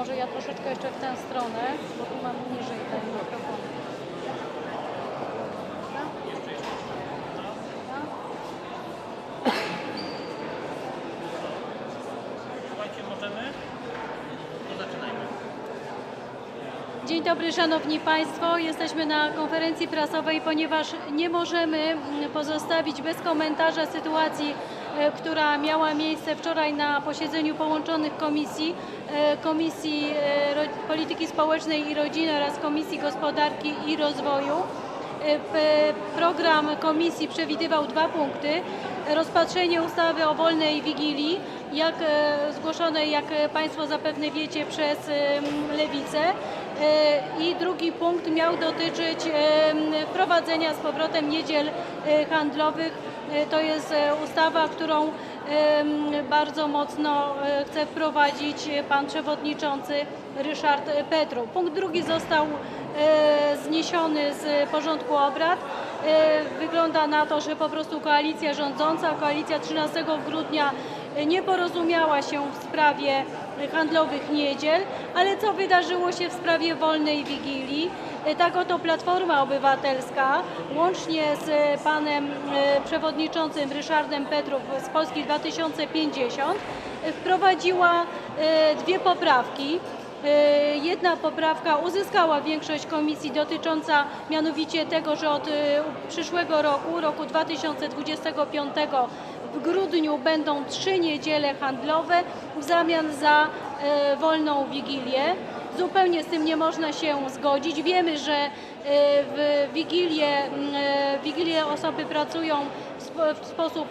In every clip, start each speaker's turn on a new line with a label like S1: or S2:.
S1: może ja troszeczkę jeszcze w tę stronę, bo tu mam niżej ten mikrofon. Dzień dobry Szanowni Państwo. Jesteśmy na konferencji prasowej, ponieważ nie możemy pozostawić bez komentarza sytuacji, która miała miejsce wczoraj na posiedzeniu połączonych komisji, e, Komisji e, Polityki Społecznej i Rodziny oraz Komisji Gospodarki i Rozwoju. E, Program komisji przewidywał dwa punkty. Rozpatrzenie ustawy o wolnej wigilii, jak e, zgłoszonej, jak e, Państwo zapewne wiecie, przez Lewicę. E, I drugi punkt miał dotyczyć wprowadzenia z powrotem niedziel e, handlowych. E, To jest e, ustawa, którą bardzo mocno e, chce wprowadzić pan przewodniczący Ryszard Petru. Punkt drugi został zniesiony z porządku obrad. Wygląda na to, że po prostu koalicja rządząca, koalicja 13 grudnia nie porozumiała się w sprawie handlowych niedziel, ale co wydarzyło się w sprawie wolnej wigilii? E, Tak oto Platforma Obywatelska łącznie z panem e, przewodniczącym Ryszardem Petrów z Polski 2050 e, wprowadziła dwie poprawki. Jedna poprawka uzyskała większość komisji dotycząca mianowicie tego, że od przyszłego roku, roku 2025 w grudniu będą trzy niedziele handlowe w zamian za e, wolną wigilię. Zupełnie z tym nie można się zgodzić. Wiemy, że e, w Wigilię, e, Wigilię osoby pracują w spo- w sposób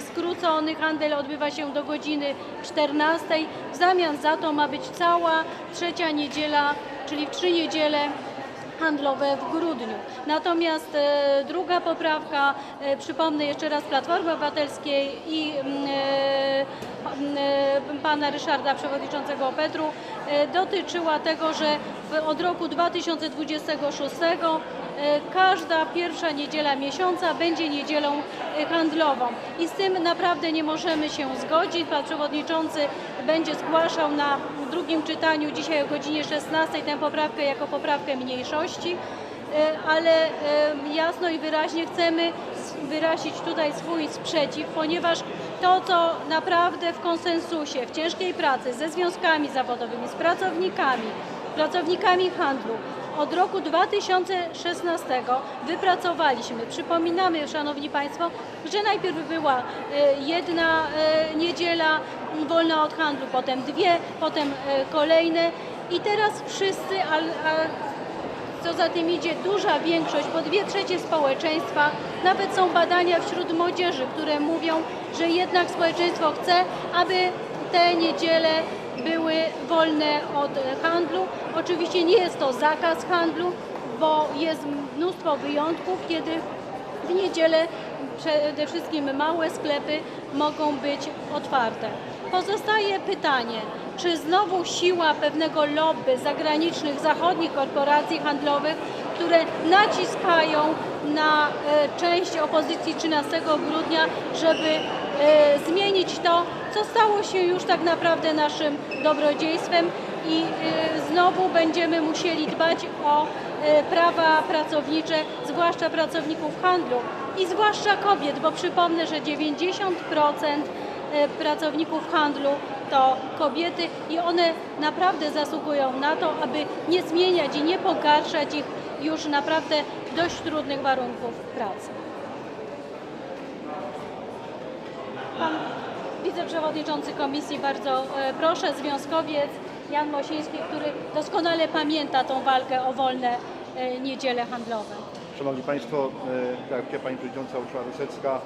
S1: skrócony. Handel odbywa się do godziny 14. W zamian za to ma być cała trzecia niedziela, czyli w trzy niedziele handlowe w grudniu. Natomiast e, druga poprawka, e, przypomnę jeszcze raz Platformy Obywatelskiej i mm, e, pana Ryszarda, przewodniczącego Petru, dotyczyła tego, że od roku 2026 e, każda pierwsza niedziela miesiąca będzie niedzielą e, handlową. I z tym naprawdę nie możemy się zgodzić. Pan przewodniczący będzie zgłaszał na drugim czytaniu dzisiaj o godzinie 16 tę poprawkę jako poprawkę mniejszości, E, ale e, jasno i wyraźnie chcemy wyrazić tutaj swój sprzeciw, ponieważ to, co naprawdę w konsensusie, w ciężkiej pracy ze związkami zawodowymi, z pracownikami, pracownikami handlu od roku 2016 wypracowaliśmy. Przypominamy, Szanowni Państwo, że najpierw była e, jedna e, niedziela wolna od handlu, potem dwie, potem e, kolejne i teraz wszyscy, a, a co za tym idzie duża większość, bo dwie trzecie społeczeństwa, nawet są badania wśród młodzieży, które mówią, że jednak społeczeństwo chce, aby te niedziele były wolne od handlu. Oczywiście nie jest to zakaz handlu, bo jest mnóstwo wyjątków, kiedy w niedzielę przede wszystkim małe sklepy mogą być otwarte. Pozostaje pytanie, czy znowu siła pewnego lobby zagranicznych, zachodnich korporacji handlowych, które naciskają na e, część opozycji 13 grudnia, żeby zmienić to, co stało się już tak naprawdę naszym dobrodziejstwem i e, znowu będziemy musieli dbać o e, prawa pracownicze, zwłaszcza pracowników handlu i zwłaszcza kobiet, bo przypomnę, że 90% e, pracowników handlu to kobiety i one naprawdę zasługują na to, aby nie zmieniać i nie pogarszać ich już naprawdę dość trudnych warunków pracy. Pan wiceprzewodniczący komisji, bardzo e, proszę, związkowiec Jan Mosiński, który doskonale pamięta tą walkę o wolne e, niedziele handlowe.
S2: Szanowni Państwo, e, jak Pani Przewodnicząca Urszula Rusecka,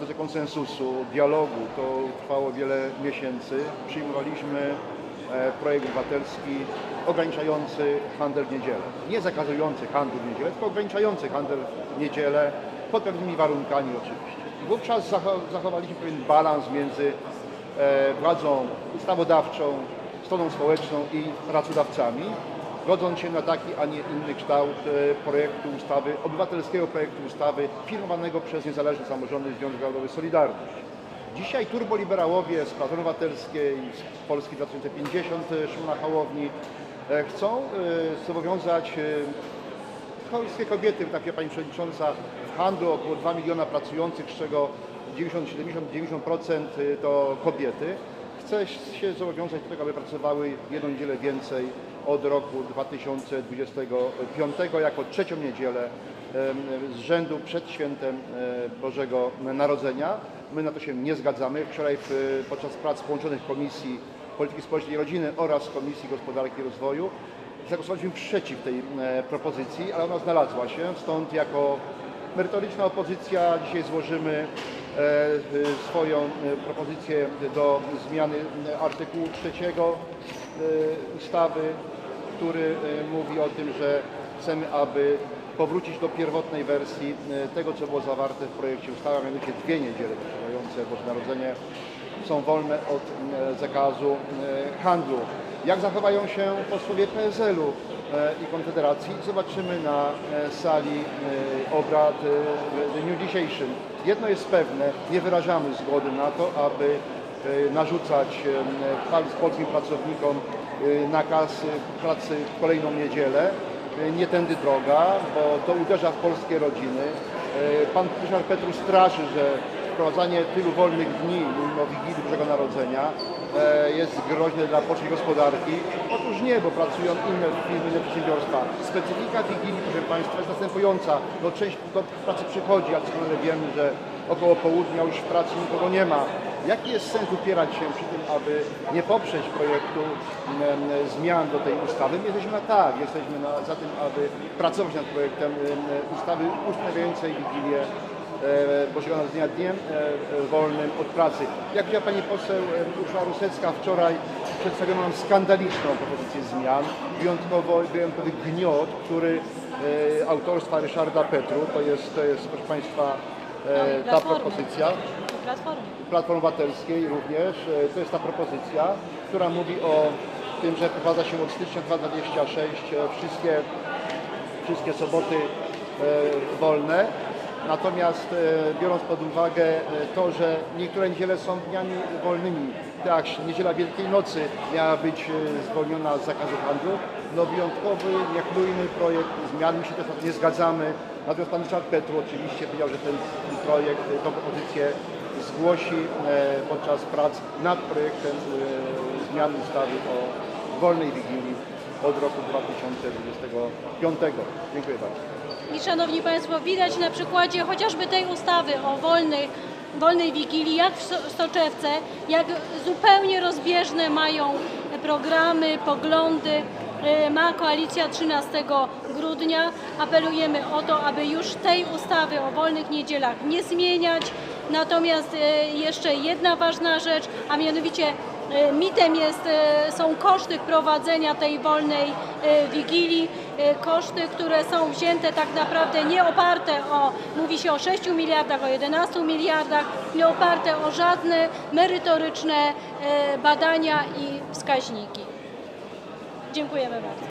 S2: do tego konsensusu, dialogu, to trwało wiele miesięcy. Przyjmowaliśmy projekt obywatelski ograniczający handel w niedzielę. Nie zakazujący handlu w niedzielę, tylko ograniczający handel w niedzielę pod pewnymi warunkami oczywiście. Wówczas zacho- zachowaliśmy pewien balans między e, władzą ustawodawczą, stroną społeczną i pracodawcami, godząc się na taki, a nie inny kształt e, projektu ustawy, obywatelskiego projektu ustawy firmowanego przez Niezależny Samorządny Związek Zawodowy Solidarność. Dzisiaj turboliberałowie z Platformy Obywatelskiej, z Polski 2050 Szymona Hołowni e, chcą e, zobowiązać e, polskie kobiety, tak jak Pani Przewodnicząca, w handlu około 2 miliona pracujących, z czego 90, 70, 90% to kobiety. Chce się zobowiązać do tego, aby pracowały jedną niedzielę więcej od roku 2025 jako trzecią niedzielę z rzędu przed świętem e, Bożego Narodzenia. My na to się nie zgadzamy. Wczoraj podczas prac połączonych Komisji Polityki Społecznej i Rodziny oraz Komisji Gospodarki i Rozwoju zagłosowaliśmy przeciw tej e, propozycji, ale ona znalazła się, stąd jako merytoryczna opozycja dzisiaj złożymy e, swoją e, propozycję do zmiany artykułu 3 ustawy, który mówi o tym, że chcemy, aby powrócić do pierwotnej wersji tego, co było zawarte w projekcie ustawy, a mianowicie dwie niedziele wyprzedzające Boże Narodzenie są wolne od zakazu handlu. Jak zachowają się posłowie PSL-u e, i Konfederacji, zobaczymy na e, sali e, obrad w dniu dzisiejszym. Jedno jest pewne, nie wyrażamy zgody na to, aby narzucać polskim pracownikom nakaz pracy w kolejną niedzielę. Nie tędy droga, bo to uderza w polskie rodziny. Pan Ryszard Petru straszy, że wprowadzanie tylu wolnych dni, mówimy o Wigilii Bożego Narodzenia, e, jest groźne dla polskiej gospodarki. Otóż nie, bo pracują inne firmy, inne przedsiębiorstwa. Specyfika Wigilii, proszę Państwa, jest następująca. No, część do pracy przychodzi, a doskonale wiemy, że około południa już w pracy nikogo nie ma. Jaki jest sens upierać się przy tym, aby nie poprzeć projektu zmian do tej ustawy? My jesteśmy na tak, jesteśmy na, za tym, aby pracować nad projektem em, ustawy ustanawiającej Wigilię Bożego Narodzenia dniem e, e, wolnym od pracy. Jak powiedziała pani poseł e, Urszula Rusecka wczoraj, przedstawiono nam skandaliczną propozycję zmian, wyjątkowo, wyjątkowy gniot, który e, autorstwa Ryszarda Petru, to jest, to jest proszę państwa e, ta propozycja,
S1: Platformy.
S2: Obywatelskiej również, e, to jest ta propozycja, która mówi o tym, że wprowadza się od stycznia 2026 e, wszystkie, wszystkie soboty e, wolne. Natomiast e, biorąc pod uwagę e, to, że niektóre niedziele są dniami wolnymi, tak, niedziela Wielkiej Nocy miała być e, zwolniona z zakazu handlu, no wyjątkowy, niechlujny projekt zmian, my się też nie zgadzamy. Natomiast pan Ryszard Petru oczywiście powiedział, że ten projekt, tą propozycję zgłosi podczas prac nad projektem zmian ustawy o wolnej Wigilii od roku 2025. Dziękuję bardzo.
S1: I szanowni Państwo, widać na przykładzie chociażby tej ustawy o wolnej, wolnej Wigilii, jak w So- w Soczewce, jak zupełnie rozbieżne mają programy, poglądy e, ma koalicja 13 grudnia. Apelujemy o to, aby już tej ustawy o wolnych niedzielach nie zmieniać. Natomiast e, jeszcze jedna ważna rzecz, a mianowicie E, Mitem jest, są koszty wprowadzenia tej wolnej wigilii, koszty, które są wzięte tak naprawdę nie oparte o, mówi się o 6 miliardach, o 11 miliardach, nie oparte o żadne merytoryczne e, badania i wskaźniki. Dziękujemy bardzo.